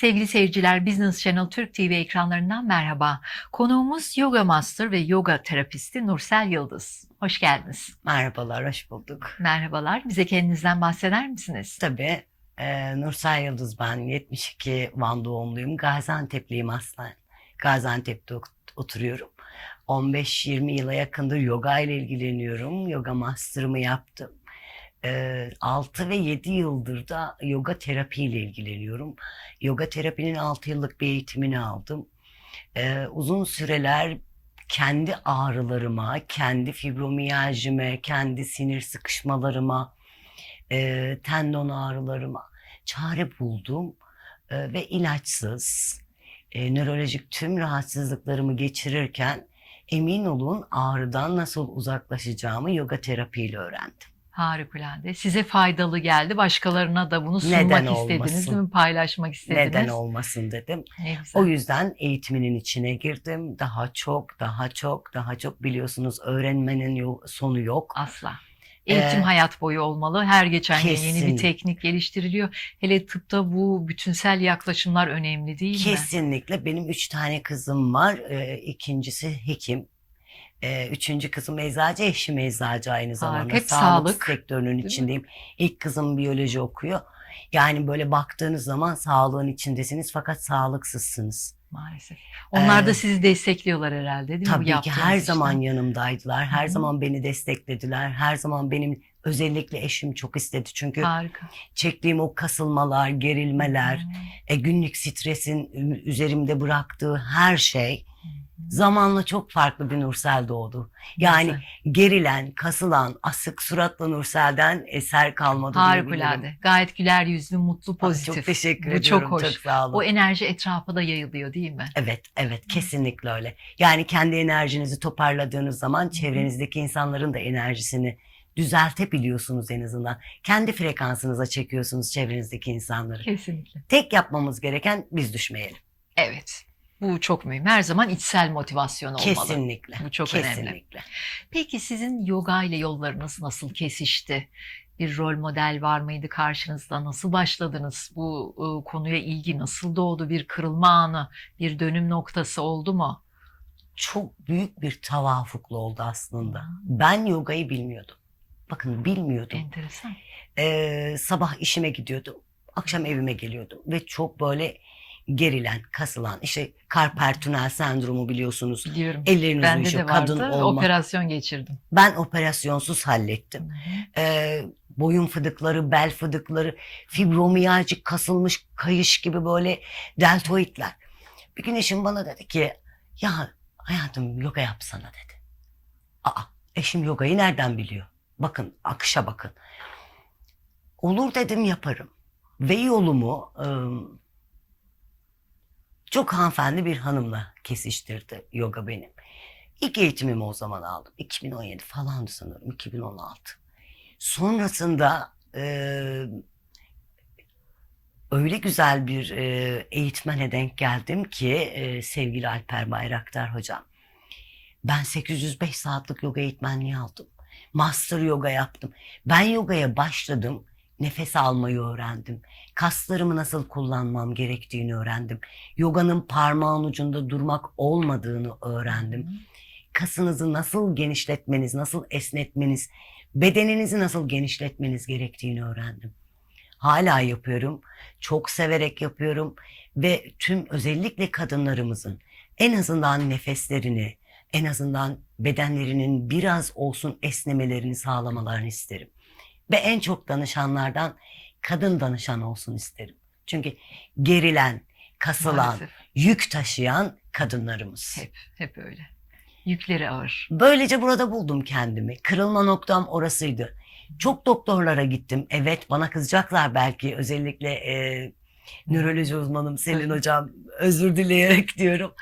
Sevgili seyirciler, Business Channel Türk TV ekranlarından merhaba. Konuğumuz Yoga Master ve Yoga Terapisti Nursel Yıldız. Hoş geldiniz. Merhabalar, hoş bulduk. Merhabalar. Bize kendinizden bahseder misiniz? Tabii e, Nursel Yıldız ben, 72 Van doğumluyum. Gaziantep'liyim aslen. Gaziantep'te ot- oturuyorum. 15-20 yıla yakındır yoga ile ilgileniyorum. Yoga master'ımı yaptım. E, 6 ve 7 yıldır da yoga terapi ile ilgileniyorum. Yoga terapinin 6 yıllık bir eğitimini aldım. E, uzun süreler kendi ağrılarıma, kendi fibromiyajime, kendi sinir sıkışmalarıma, e, tendon ağrılarıma çare buldum E, ve ilaçsız e, nörolojik tüm rahatsızlıklarımı geçirirken emin olun ağrıdan nasıl uzaklaşacağımı yoga terapiyle öğrendim. Harikulade. Size faydalı geldi. Başkalarına da bunu sunmak Neden istediniz olmasın? değil mi? Paylaşmak istediniz. Neden olmasın dedim. Ne güzel. O yüzden eğitiminin içine girdim. Daha çok, daha çok, daha çok biliyorsunuz öğrenmenin sonu yok. Asla. Eğitim Ee, hayat boyu olmalı. Her geçen gün yeni bir teknik geliştiriliyor. Hele tıpta bu bütünsel yaklaşımlar önemli değil mi? Kesinlikle. Benim üç tane kızım var. Ee, ikincisi hekim. Ee, üçüncü kızım eczacı, eşim eczacı aynı zamanda. hep sağlık, sektörünün mi? içindeyim. İlk kızım biyoloji okuyor. Yani böyle baktığınız zaman sağlığın içindesiniz fakat sağlıksızsınız. Maalesef. Onlar da Ee, sizi destekliyorlar herhalde değil mi? bu Tabii ki her işten? zaman yanımdaydılar. Her Hı hı. zaman beni desteklediler. Her zaman benim özellikle eşim çok istedi. Çünkü Harika. çektiğim o kasılmalar, gerilmeler, Hı. e, günlük stresin üzerimde bıraktığı her şey zamanla çok farklı bir Nursel doğdu. Yani Güzel. gerilen, kasılan, asık suratlı Nursel'den eser kalmadı. Harikulade. Gayet güler yüzlü, mutlu, Aa, pozitif. Çok teşekkür Bu ediyorum. çok hoş. sağ olun. O enerji etrafa da yayılıyor değil mi? Evet, evet kesinlikle öyle. Yani kendi enerjinizi toparladığınız zaman çevrenizdeki insanların da enerjisini düzeltebiliyorsunuz en azından. Kendi frekansınıza çekiyorsunuz çevrenizdeki insanları. Kesinlikle. Tek yapmamız gereken biz düşmeyelim. Evet. Bu çok mühim. Her zaman içsel motivasyon olmalı. Kesinlikle. Bu çok önemli. kesinlikle. Peki sizin yoga ile yollarınız nasıl kesişti? Bir rol model var mıydı karşınızda? Nasıl başladınız? Bu e, konuya ilgi nasıl doğdu? Bir kırılma anı, bir dönüm noktası oldu mu? Çok büyük bir tavafuklu oldu aslında. Ben yogayı bilmiyordum. Bakın bilmiyordum. Enteresan. Ee, sabah işime gidiyordum. Akşam evime geliyordum. Ve çok böyle gerilen, kasılan, işte tünel sendromu biliyorsunuz. Biliyorum. Elleriniz Bende uyuşuyor, de vardı. kadın olma. Operasyon geçirdim. Ben operasyonsuz hallettim. Ee, boyun fıdıkları, bel fıdıkları, fibromiyalcik kasılmış kayış gibi böyle deltoidler. Bir gün eşim bana dedi ki ya hayatım yoga yapsana dedi. Aa eşim yogayı nereden biliyor? Bakın akışa bakın. Olur dedim yaparım. Ve yolumu ım, çok hanımefendi bir hanımla kesiştirdi yoga benim. İlk eğitimimi o zaman aldım. 2017 falandı sanırım. 2016. Sonrasında e, öyle güzel bir e, eğitmene denk geldim ki e, sevgili Alper Bayraktar hocam. Ben 805 saatlik yoga eğitmenliği aldım. Master yoga yaptım. Ben yogaya başladım. Nefes almayı öğrendim. Kaslarımı nasıl kullanmam gerektiğini öğrendim. Yoganın parmağın ucunda durmak olmadığını öğrendim kasınızı nasıl genişletmeniz, nasıl esnetmeniz, bedeninizi nasıl genişletmeniz gerektiğini öğrendim. Hala yapıyorum. Çok severek yapıyorum ve tüm özellikle kadınlarımızın en azından nefeslerini, en azından bedenlerinin biraz olsun esnemelerini sağlamalarını isterim. Ve en çok danışanlardan kadın danışan olsun isterim. Çünkü gerilen, kasılan, Maalesef. yük taşıyan kadınlarımız. Hep, hep öyle. Yükleri ağır. Böylece burada buldum kendimi. Kırılma noktam orasıydı. Çok doktorlara gittim. Evet bana kızacaklar belki özellikle e, nöroloji uzmanım Selin hocam özür dileyerek diyorum.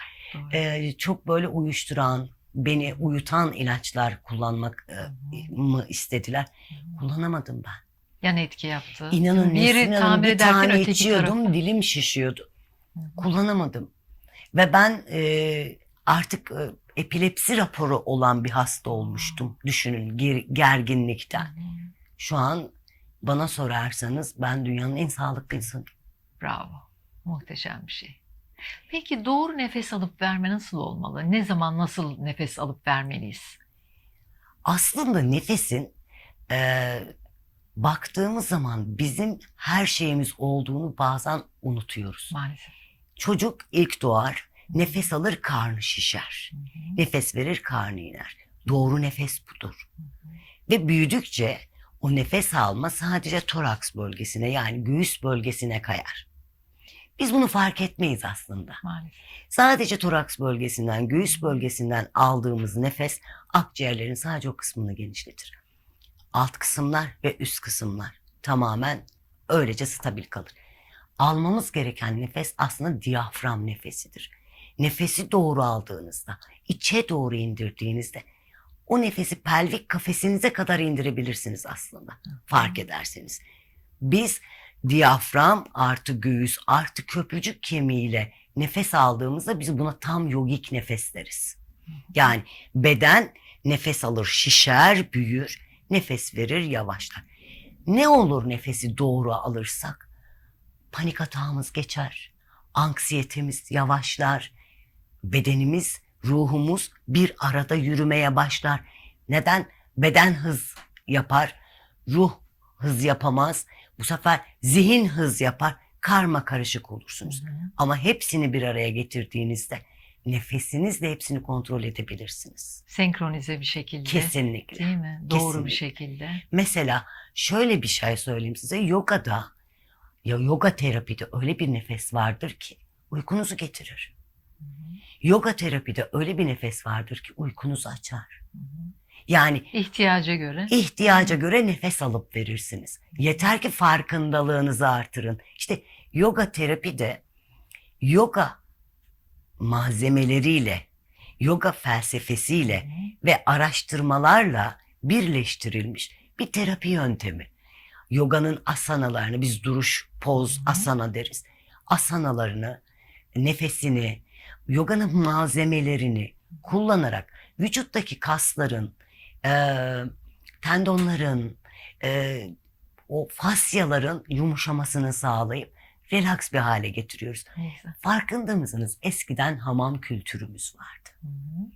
E, çok böyle uyuşturan, beni uyutan ilaçlar kullanmak e, mı istediler. Kullanamadım ben. Yan etki yaptı. İnanın bir yeri Nesrin Hanım tamir bir tane içiyordum taraf. dilim şişiyordu. Hı hı. Kullanamadım. Ve ben e, artık e, epilepsi raporu olan bir hasta olmuştum. Düşünün ger- gerginlikten. Şu an bana sorarsanız ben dünyanın en sağlıklı insanıyım. Bravo. Muhteşem bir şey. Peki doğru nefes alıp verme nasıl olmalı? Ne zaman nasıl nefes alıp vermeliyiz? Aslında nefesin eee, baktığımız zaman bizim her şeyimiz olduğunu bazen unutuyoruz. Maalesef. Çocuk ilk doğar, nefes alır karnı şişer. Hı hı. Nefes verir karnı iner. Doğru nefes budur. Ve büyüdükçe o nefes alma sadece toraks bölgesine yani göğüs bölgesine kayar. Biz bunu fark etmeyiz aslında. Maalesef. Sadece toraks bölgesinden, göğüs bölgesinden aldığımız nefes akciğerlerin sadece o kısmını genişletir. Alt kısımlar ve üst kısımlar tamamen öylece stabil kalır. Almamız gereken nefes aslında diyafram nefesidir. Nefesi doğru aldığınızda, içe doğru indirdiğinizde o nefesi pelvik kafesinize kadar indirebilirsiniz aslında fark ederseniz. Biz diyafram artı göğüs artı köprücük kemiğiyle nefes aldığımızda biz buna tam yogik nefes deriz. Yani beden nefes alır, şişer, büyür, nefes verir, yavaşlar. Ne olur nefesi doğru alırsak? Panik atağımız geçer, anksiyetemiz yavaşlar, bedenimiz, ruhumuz bir arada yürümeye başlar. Neden? Beden hız yapar, ruh hız yapamaz. Bu sefer zihin hız yapar, karma karışık olursunuz. Hı hı. Ama hepsini bir araya getirdiğinizde nefesinizle hepsini kontrol edebilirsiniz. Senkronize bir şekilde. Kesinlikle. Değil mi? Doğru bir şekilde. Mesela şöyle bir şey söyleyeyim size. Yogada ya yoga terapide öyle bir nefes vardır ki uykunuzu getirir. Hı hı. Yoga terapide öyle bir nefes vardır ki uykunuzu açar. Hı hı. Yani İhtiyaca göre. ihtiyaca göre nefes alıp verirsiniz. Yeter ki farkındalığınızı artırın. İşte yoga terapide yoga malzemeleriyle, yoga felsefesiyle ve araştırmalarla birleştirilmiş bir terapi yöntemi. Yoganın asanalarını biz duruş, poz, asana deriz. Asanalarını, nefesini, yoganın malzemelerini kullanarak vücuttaki kasların, eee, tendonların, eee, o fasyaların yumuşamasını sağlayıp relax bir hale getiriyoruz. Güzel. Farkında mısınız? Eskiden hamam kültürümüz vardı. Hı hı.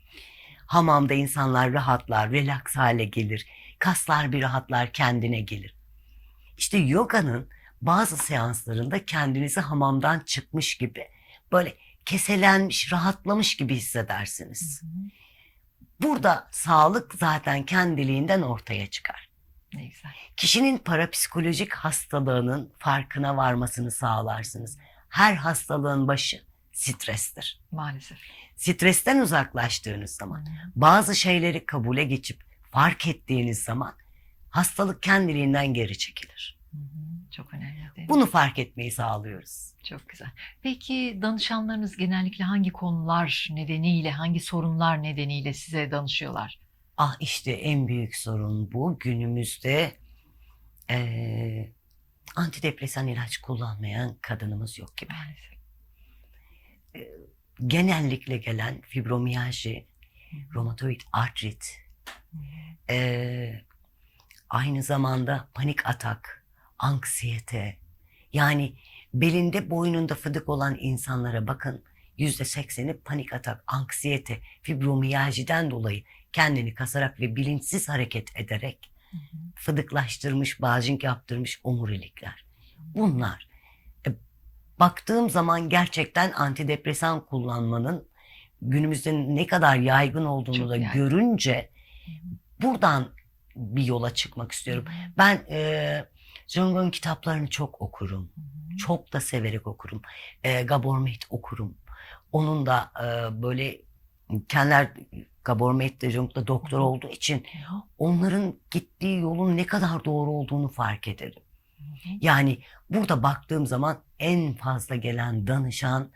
Hamamda insanlar rahatlar, relax hale gelir. Kaslar bir rahatlar, kendine gelir. İşte yoganın bazı seanslarında kendinizi hamamdan çıkmış gibi, böyle keselenmiş, rahatlamış gibi hissedersiniz. Hı hı. Burada sağlık zaten kendiliğinden ortaya çıkar. Ne güzel. Kişinin parapsikolojik hastalığının farkına varmasını sağlarsınız. Her hastalığın başı strestir. Maalesef. Stresten uzaklaştığınız zaman, bazı şeyleri kabule geçip fark ettiğiniz zaman hastalık kendiliğinden geri çekilir. Hı hı. Çok önemli değil mi? Bunu fark etmeyi sağlıyoruz. Çok güzel. Peki danışanlarınız genellikle hangi konular nedeniyle, hangi sorunlar nedeniyle size danışıyorlar? Ah işte en büyük sorun bu. Günümüzde eee antidepresan ilaç kullanmayan kadınımız yok gibi. Maalesef. Genellikle gelen fibromiyalji, romatoid artrit, eee, aynı zamanda panik atak, anksiyete, yani belinde boynunda fıdık olan insanlara bakın yüzde sekseni panik atak, anksiyete, fibromiyaljiden dolayı kendini kasarak ve bilinçsiz hareket ederek Hı hı. fıdıklaştırmış, bağcık yaptırmış omurilikler. Bunlar. E, baktığım zaman gerçekten antidepresan kullanmanın günümüzde ne kadar yaygın olduğunu Çok da yaygın. görünce buradan bir yola çıkmak istiyorum. Ben e, Jung'un kitaplarını çok okurum. Hı hı. Çok da severek okurum. E, Gabor Mate okurum. Onun da e, böyle kendiler Gabor de Jung'da doktor Hı hı. olduğu için onların gittiği yolun ne kadar doğru olduğunu fark ederim. Hı hı. Yani burada baktığım zaman en fazla gelen danışan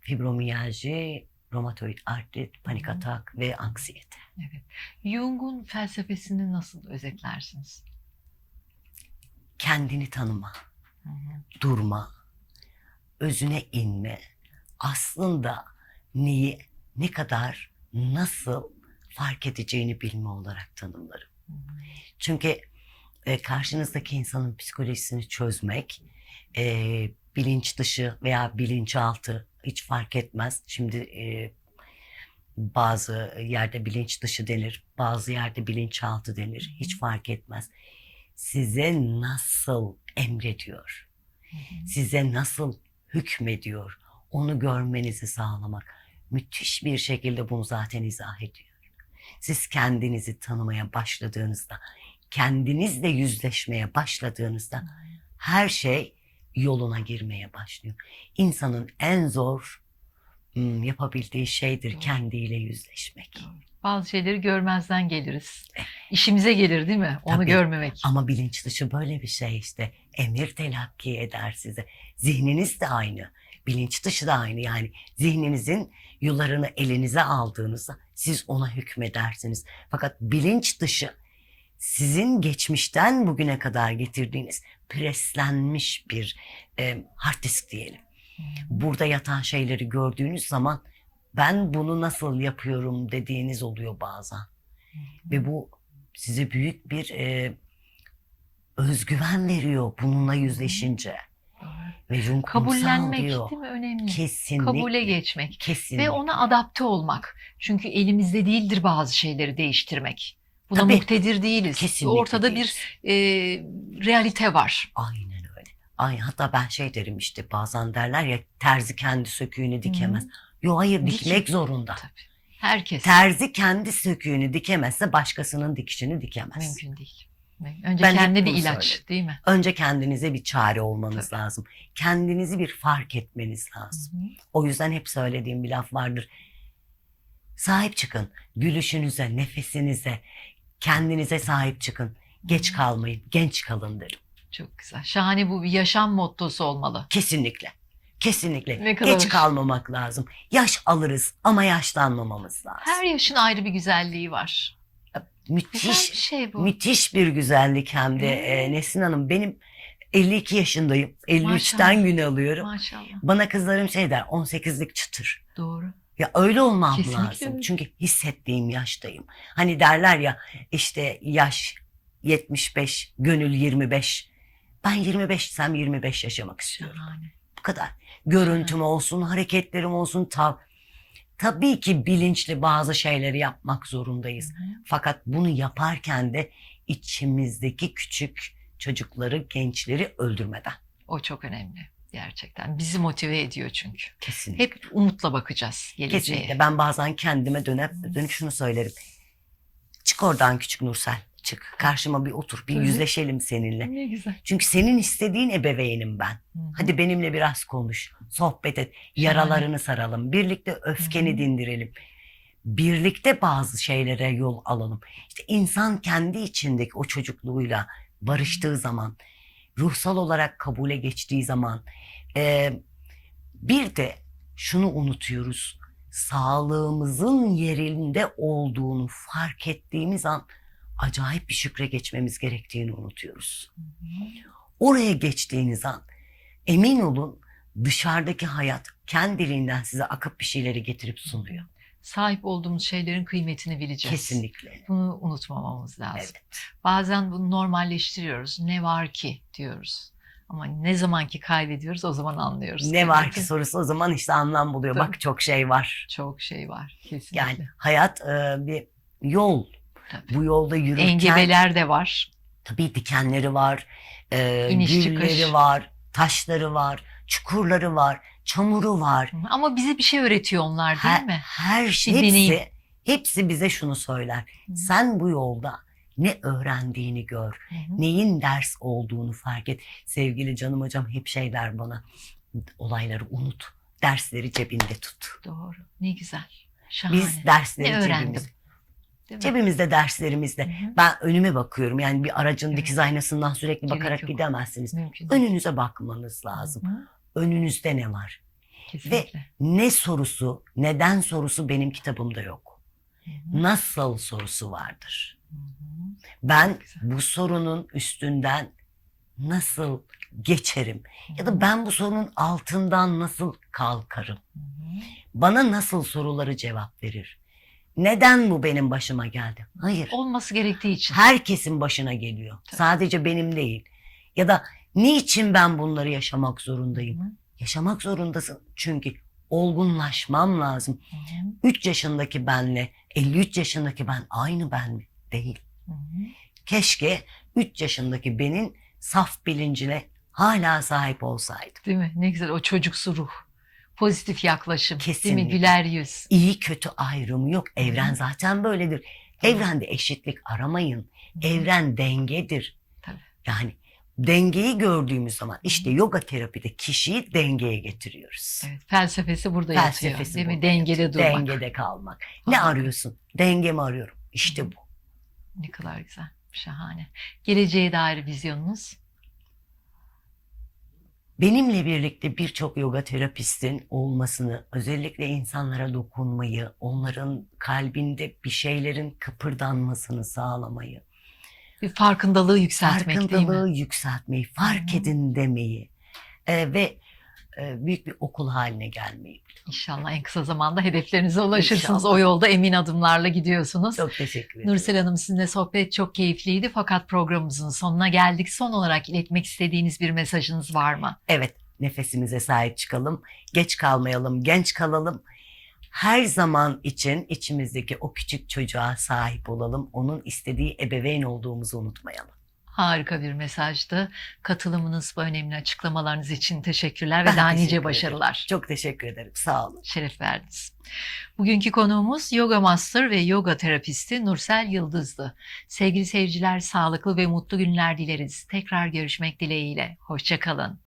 fibromiyalji, romatoid artrit, panik atak ve anksiyete. Evet. Jung'un felsefesini nasıl özetlersiniz? Kendini tanıma, Hı hı. durma, özüne inme, aslında neyi, ne kadar, nasıl fark edeceğini bilme olarak tanımlarım. Çünkü e, karşınızdaki insanın psikolojisini çözmek, e, bilinç dışı veya bilinçaltı hiç fark etmez. Şimdi e, bazı yerde bilinç dışı denir, bazı yerde bilinçaltı denir. Hiç fark etmez. Size nasıl emrediyor? Size nasıl hükmediyor? Onu görmenizi sağlamak. Müthiş bir şekilde bunu zaten izah ediyor. Siz kendinizi tanımaya başladığınızda, kendinizle yüzleşmeye başladığınızda her şey yoluna girmeye başlıyor. İnsanın en zor hmm, yapabildiği şeydir kendiyle yüzleşmek. Bazı şeyleri görmezden geliriz. İşimize gelir değil mi? Onu Tabii. görmemek. Ama bilinç dışı böyle bir şey işte. Emir telakki eder size. Zihniniz de aynı. Bilinç dışı da aynı. Yani zihninizin yularını elinize aldığınızda siz ona hükmedersiniz. Fakat bilinç dışı sizin geçmişten bugüne kadar getirdiğiniz preslenmiş bir e, hard disk diyelim. Burada yatan şeyleri gördüğünüz zaman ben bunu nasıl yapıyorum dediğiniz oluyor bazen. Ve bu size büyük bir e, özgüven veriyor bununla yüzleşince. Ve yumkumsal Kabullenmek diyor. değil mi önemli? Kesinlikle. Kabule geçmek Kesinlikle. ve ona adapte olmak. Çünkü elimizde değildir bazı şeyleri değiştirmek. Buna Tabii. muktedir değiliz. Kesinlikle Ortada değiliz. bir e, realite var. Aynen Aynen. Hatta ben şey derim işte bazen derler ya terzi kendi söküğünü dikemez. Yo hayır Dikin. dikmek zorunda. Tabii. Herkes Terzi kendi söküğünü dikemezse başkasının dikişini dikemez. mümkün değil. Önce Ben hep kendine bir ilaç söylerim. değil mi? Önce kendinize bir çare olmanız lazım. Kendinizi bir fark etmeniz lazım. Hı hı. O yüzden hep söylediğim bir laf vardır. Sahip çıkın. Gülüşünüze, nefesinize, kendinize sahip çıkın. Geç kalmayın, genç kalın derim. Çok güzel. Şahane bu bir yaşam mottosu olmalı. Kesinlikle. Kesinlikle. Ne kadar Geç hoş. kalmamak lazım. Yaş alırız ama yaşlanmamamız lazım. Her yaşın ayrı bir güzelliği var. Güzel müthiş, bir şey bu. müthiş bir güzellik hem de Hmm. e, Nesin Hanım. Benim 52 yaşındayım. 53'ten Maşallah. gün alıyorum. Maşallah. Bana kızlarım şey der 18'lik çıtır. Doğru. Ya öyle olmam Kesinlikle lazım. öyle. Çünkü hissettiğim yaştayım. Hani derler ya işte yaş 75, gönül 25. Ben 25 isem 25 yaşamak istiyorum. Şahane. Bu kadar. Görüntüm olsun, hareketlerim olsun. Tav Tabii ki bilinçli bazı şeyleri yapmak zorundayız. Hı hı. Fakat bunu yaparken de içimizdeki küçük çocukları, gençleri öldürmeden. O çok önemli. Gerçekten. Bizi motive ediyor çünkü. Kesinlikle. Hep umutla bakacağız geleceğe. Kesinlikle. Ben bazen kendime dönüp, dönüp şunu söylerim. Çık oradan küçük Nursel. Çık. Karşıma bir otur. Bir yüzleşelim seninle. Ne güzel. Çünkü senin istediğin ebeveynim ben. Hı hı. Hadi benimle biraz konuş. Sohbet et. Yaralarını saralım. Birlikte öfkeni Hı hı. dindirelim. Birlikte bazı şeylere yol alalım. İşte insan kendi içindeki o çocukluğuyla barıştığı zaman, ruhsal olarak kabule geçtiği zaman, e, bir de şunu unutuyoruz. Sağlığımızın yerinde olduğunu fark ettiğimiz an acayip bir şükre geçmemiz gerektiğini unutuyoruz. Hı hı. Oraya geçtiğiniz an emin olun dışarıdaki hayat kendiliğinden size akıp bir şeyleri getirip sunuyor. Sahip olduğumuz şeylerin kıymetini bileceğiz. Kesinlikle. Bunu unutmamamız lazım. Evet. Bazen bunu normalleştiriyoruz. Ne var ki diyoruz. Ama ne zamanki kaybediyoruz o zaman anlıyoruz. Ne var ki sorusu o zaman işte anlam buluyor. Tabii. Bak çok şey var. Çok şey var kesinlikle. Yani hayat e, bir yol. Tabii. Bu yolda yürürken Engebeler de var. tabii dikenleri var, e, İniş gülleri çıkış. var, taşları var, çukurları var, çamuru var. Ama bize bir şey öğretiyor onlar değil Her, mi? her şey Bir deneyim. hepsi, hepsi bize şunu söyler. Hı. Sen bu yolda ne öğrendiğini gör. Hı hı. neyin ders olduğunu fark et. Sevgili canım hocam hep şey der bana. Olayları unut. Dersleri cebinde tut. Doğru. Ne güzel. Şahane. Biz dersleri Ne öğrendim? cebimizde. Değil mi? Cebimizde derslerimizde. Hı hı. Ben önüme bakıyorum. Yani bir aracın Evet. dikiz aynasından sürekli Gerek bakarak yok. gidemezsiniz. Mümkün değil. Önünüze bakmanız lazım. Hı hı. Önünüzde ne var? Kesinlikle. Ne sorusu, neden sorusu benim kitabımda yok. Hı hı. Nasıl sorusu vardır. Hı hı. Ben bu sorunun üstünden nasıl geçerim? Ya da ben bu sorunun altından nasıl kalkarım? Hı hı. Bana nasıl soruları cevap verir? Neden bu benim başıma geldi? Hayır. olması gerektiği için. Herkesin başına geliyor. Tabii. Sadece benim değil. Ya da Niçin ben bunları yaşamak zorundayım? Hı. Yaşamak zorundasın çünkü olgunlaşmam lazım. Hı hı. 3 yaşındaki benle 53 yaşındaki ben aynı ben mi? Değil. Hı. Keşke 3 yaşındaki benim saf bilincine hala sahip olsaydım. Değil mi? Ne güzel o çocuksu ruh. Pozitif yaklaşım. Değil Kesinlikle. mi? Güler yüz. İyi kötü ayrımı yok. Evren zaten böyledir. Tabii. Evrende eşitlik aramayın. Hı. Evren dengedir. Tabii. Yani dengeyi gördüğümüz zaman işte yoga terapide kişiyi dengeye getiriyoruz. Evet, felsefesi burada yatıyor. Felsefesi Değil mi? Dengede yatıyor. durmak. Dengede kalmak. Ne arıyorsun? Denge mi arıyorum? İşte bu. Ne kadar güzel. Şahane. Geleceğe dair vizyonunuz? Benimle birlikte birçok yoga terapistin olmasını, özellikle insanlara dokunmayı, onların kalbinde bir şeylerin kıpırdanmasını sağlamayı, Bir farkındalığı yükseltmek değil mi? farkındalığı yükseltmeyi, fark edin demeyi e, ve büyük bir okul haline gelmeyi. İnşallah en kısa zamanda hedeflerinize ulaşırsınız. İnşallah. O yolda emin adımlarla gidiyorsunuz. Çok teşekkür ederim. Nursel Hanım sizinle sohbet çok keyifliydi fakat programımızın sonuna geldik. Son olarak iletmek istediğiniz bir mesajınız var mı? Evet, nefesimize sahip çıkalım, geç kalmayalım, genç kalalım. Her zaman için içimizdeki o küçük çocuğa sahip olalım. Onun istediği ebeveyn olduğumuzu unutmayalım. Harika bir mesajdı. Katılımınız ve önemli açıklamalarınız için teşekkürler Ben ve daha nice ederim. başarılar. Çok teşekkür ederim. Sağ olun. Şeref verdiniz. Bugünkü konuğumuz Yoga Master ve Yoga Terapisti Nursel Yıldız'dı. Sevgili seyirciler sağlıklı ve mutlu günler dileriz. Tekrar görüşmek dileğiyle. Hoşçakalın.